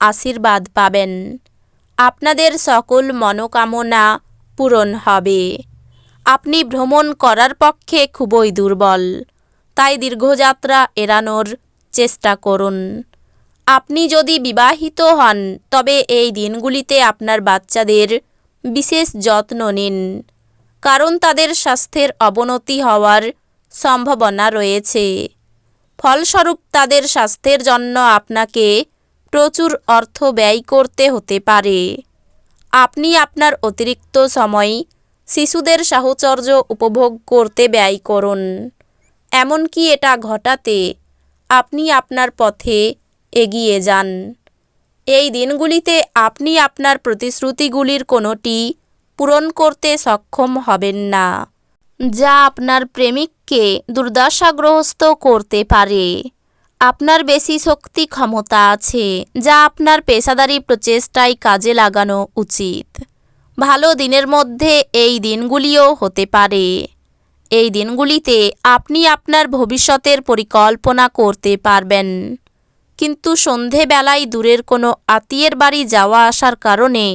আশীর্বাদ পাবেন। আপনাদের সকল মনোকামনা পূরণ হবে। আপনি ভ্রমণ করার পক্ষে খুবই দুর্বল। তাই দীর্ঘযাত্রা এড়ানোর চেষ্টা করুন। আপনি যদি বিবাহিত হন, তবে এই দিনগুলিতে আপনার বাচ্চাদের বিশেষ যত্ন নিন। কারণ তাদের স্বাস্থ্যের অবনতি হওয়ার সম্ভাবনা রয়েছে। ফলস্বরূপ তাদের স্বাস্থ্যের জন্য আপনাকে প্রচুর অর্থ ব্যয় করতে হতে পারে। আপনি আপনার অতিরিক্ত সময় শিশুদের সাহচর্য উপভোগ করতে ব্যয় করুন। এমনকি এটা ঘটাতে আপনি আপনার পথে এগিয়ে যান। এই দিনগুলিতে আপনি আপনার প্রতিশ্রুতিগুলির কোনোটি পূরণ করতে সক্ষম হবেন না, যা আপনার প্রেমিককে দুর্দশাগ্রস্ত করতে পারে। আপনার বেশি শক্তি ক্ষমতা আছে, যা আপনার পেশাদারি প্রচেষ্টায় কাজে লাগানো উচিত। ভালো দিনের মধ্যে এই দিনগুলিও হতে পারে। এই দিনগুলিতে আপনি আপনার ভবিষ্যতের পরিকল্পনা করতে পারবেন। কিন্তু সন্ধেবেলায় দূরের কোনো আত্মীয়ের বাড়ি যাওয়া আসার কারণে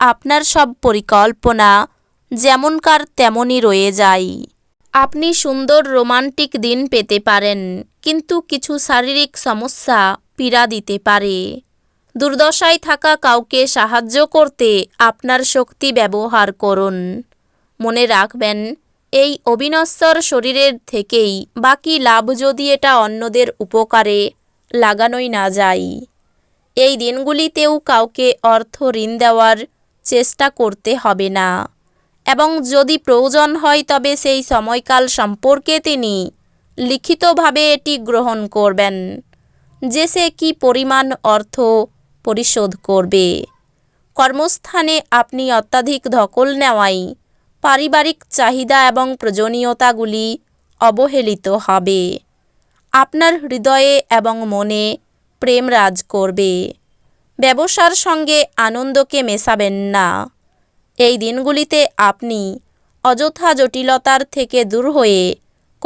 আপনার সব পরিকল্পনা যেমনকার তেমনই রয়ে যায়। আপনি সুন্দর রোমান্টিক দিন পেতে পারেন। কিন্তু কিছু শারীরিক সমস্যা পীড়া দিতে পারে। দুর্দশায় থাকা কাউকে সাহায্য করতে আপনার শক্তি ব্যবহার করুন। মনে রাখবেন, এই অবিনশ্বর শরীরের থেকেই বাকি লাভ যদি এটা অন্যদের উপকারে লাগানোই না যায়। এই দিনগুলিতেও কাউকে অর্থ ঋণ দেওয়ার চেষ্টা করতে হবে না। এবং যদি প্রয়োজন হয় তবে সেই সময়কাল সম্পর্কে তিনি লিখিতভাবে এটি গ্রহণ করবেন, যে সে কী পরিমাণ অর্থ পরিশোধ করবে। কর্মস্থানে আপনি অত্যাধিক ধকল নেওয়াই পারিবারিক চাহিদা এবং প্রয়োজনীয়তাগুলি অবহেলিত হবে। আপনার হৃদয়ে এবং মনে প্রেম রাজ করবে। ব্যবসার সঙ্গে আনন্দকে মেশাবেন না। এই দিনগুলিতে আপনি অযথা জটিলতার থেকে দূর হয়ে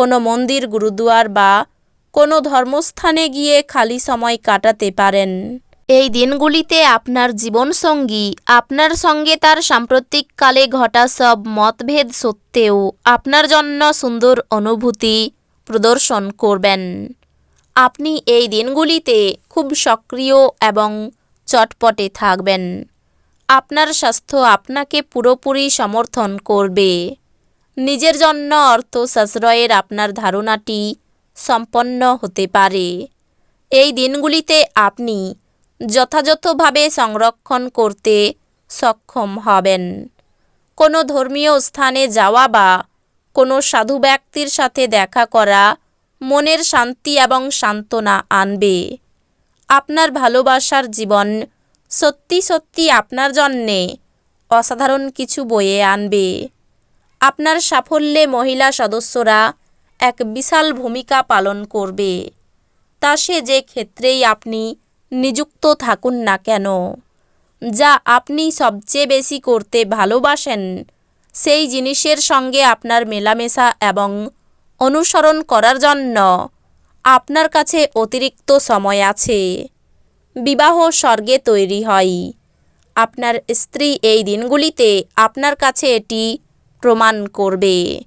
কোনো মন্দির, গুরুদুয়ার বা কোনো ধর্মস্থানে গিয়ে খালি সময় কাটাতে পারেন। এই দিনগুলিতে আপনার জীবনসঙ্গী, আপনার সঙ্গে তার সাম্প্রতিককালে ঘটা সব মতভেদ সত্ত্বেও আপনার জন্য সুন্দর অনুভূতি প্রদর্শন করবেন। আপনি এই দিনগুলিতে খুব সক্রিয় এবং চটপটে থাকবেন। আপনার স্বাস্থ্য আপনাকে পুরোপুরি সমর্থন করবে। নিজের জন্য অর্থ সাশ্রয়ের আপনার ধারণাটি সম্পন্ন হতে পারে। এই দিনগুলিতে আপনি যথাযথভাবে সংরক্ষণ করতে সক্ষম হবেন। কোনো ধর্মীয় স্থানে যাওয়া বা কোনো সাধু ব্যক্তির সাথে দেখা করা মনের শান্তি এবং সান্ত্বনা আনবে। আপনার ভালোবাসার জীবন সত্যি সত্যি আপনার জন্যে অসাধারণ কিছু বয়ে আনবে। আপনার সাফল্যে মহিলা সদস্যরা এক বিশাল ভূমিকা পালন করবে। তা সে যে ক্ষেত্রেই আপনি নিযুক্ত থাকুন না কেন, যা আপনি সবচেয়ে বেশি করতে ভালোবাসেন, সেই জিনিসের সঙ্গে আপনার মেলামেশা এবং অনুসরণ করার জন্য আপনার কাছে অতিরিক্ত সময় আছে। বিবাহ স্বর্গে তৈরি হয়। আপনার স্ত্রী এই দিনগুলিতে আপনার কাছে এটি প্রমাণ করবে।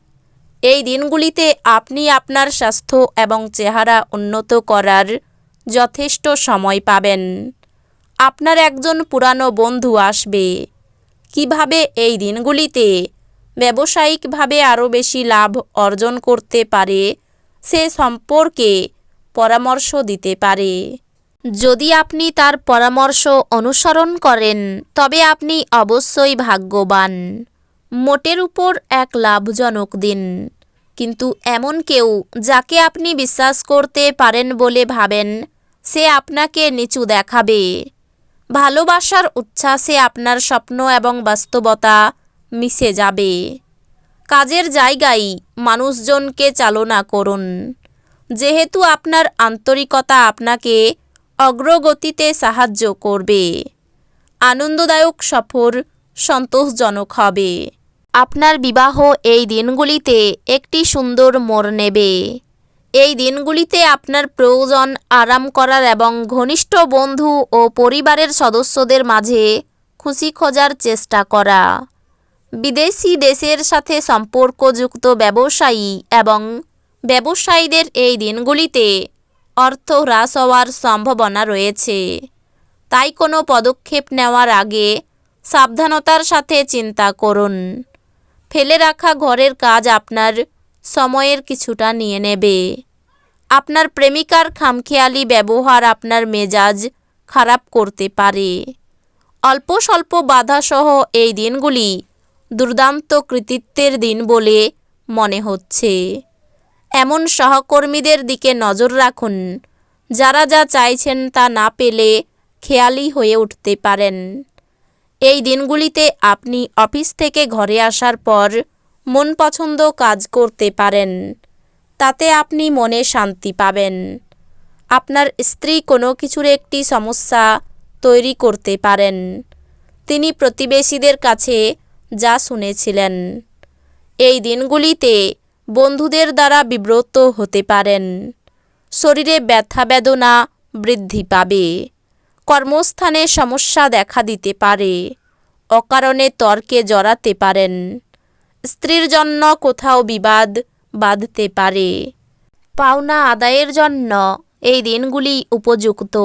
এই দিনগুলিতে আপনি আপনার স্বাস্থ্য এবং চেহারা উন্নত করার যথেষ্ট সময় পাবেন। আপনার একজন পুরানো বন্ধু আসবে। কীভাবে এই দিনগুলিতে ব্যবসায়িকভাবে আরও বেশি লাভ অর্জন করতে পারে, সে সম্পর্কে পরামর্শ দিতে পারে। যদি আপনি তার পরামর্শ অনুসরণ করেন, তবে আপনি অবশ্যই ভাগ্যবান। মোটের উপর এক লাভজনক দিন। কিন্তু এমন কেউ যাকে আপনি বিশ্বাস করতে পারেন বলে ভাবেন, সে আপনাকে নিচু দেখাবে। ভালোবাসার উচ্ছ্বাসে আপনার স্বপ্ন এবং বাস্তবতা মিশে যাবে। কাজের জায়গায় মানুষজনকে চালনা করুন। যেহেতু আপনার আন্তরিকতা আপনাকে অগ্রগতিতে সাহায্য করবে। আনন্দদায়ক সফর সন্তোষজনক হবে। আপনার বিবাহ এই দিনগুলিতে একটি সুন্দর মোড় নেবে। এই দিনগুলিতে আপনার প্রয়োজন আরাম করার এবং ঘনিষ্ঠ বন্ধু ও পরিবারের সদস্যদের মাঝে খুশি খোঁজার চেষ্টা করা। বিদেশি দেশের সাথে সম্পর্কযুক্ত ব্যবসায়ী এবং ব্যবসায়ীদের এই দিনগুলিতে অর্থ হ্রাস হওয়ার সম্ভাবনা রয়েছে। তাই কোনো পদক্ষেপ নেওয়ার আগে সাবধানতার সাথে চিন্তা করুন। ফেলে রাখা ঘরের কাজ আপনার সময়ের কিছুটা নিয়ে নেবে। আপনার প্রেমিকার খামখেয়ালি ব্যবহার আপনার মেজাজ খারাপ করতে পারে। অল্প স্বল্প বাধাসহ এই দিনগুলি দুর্দান্ত কৃতিত্বের দিন বলে মনে হচ্ছে। এমন সহকর্মীদের দিকে নজর রাখুন, যারা যা চাইছেন তা না পেলে খেয়ালি হয়ে উঠতে পারেন। এই দিনগুলিতে আপনি অফিস থেকে ঘরে আসার পর মন পছন্দ কাজ করতে পারেন। তাতে আপনি মনে শান্তি পাবেন। আপনার স্ত্রী কোনো কিছুর একটি সমস্যা তৈরি করতে পারেন। তিনি প্রতিবেশীদের কাছে যা শুনেছিলেন। এই দিনগুলিতে বন্ধুদের দ্বারা বিব্রত হতে পারেন। শরীরে ব্যথা বেদনা বৃদ্ধি পাবে। কর্মস্থানে সমস্যা দেখা দিতে পারে। অকারণে তর্কে জড়াতে পারেন। স্ত্রীর জন্য কোথাও বিবাদ বাঁধতে পারে। পাওনা আদায়ের জন্য এই দিনগুলি উপযুক্ত।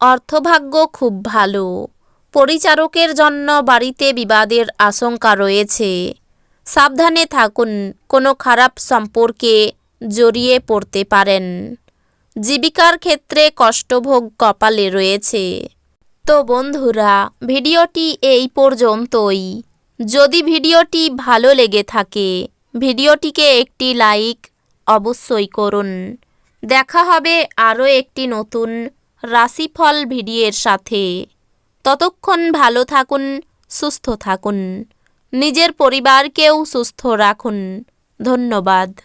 অর্থভাগ্য খুব ভালো। পরিচারকের জন্য বাড়িতে বিবাদের আশঙ্কা রয়েছে। সাবধানে থাকুন, কোনো খারাপ সম্পর্কে জড়িয়ে পড়তে পারেন। জীবিকার ক্ষেত্রে কষ্টভোগ কপালে রয়েছে। তো বন্ধুরা, ভিডিওটি এই পর্যন্তই। যদি ভিডিওটি ভালো লেগে থাকে, ভিডিওটিকে একটি লাইক অবশ্যই করুন। দেখা হবে আরও একটি নতুন রাশিফল ভিডিওর সাথে। ততক্ষণ ভালো থাকুন, সুস্থ থাকুন। নিজের পরিবারকেও সুস্থ রাখুন। ধন্যবাদ।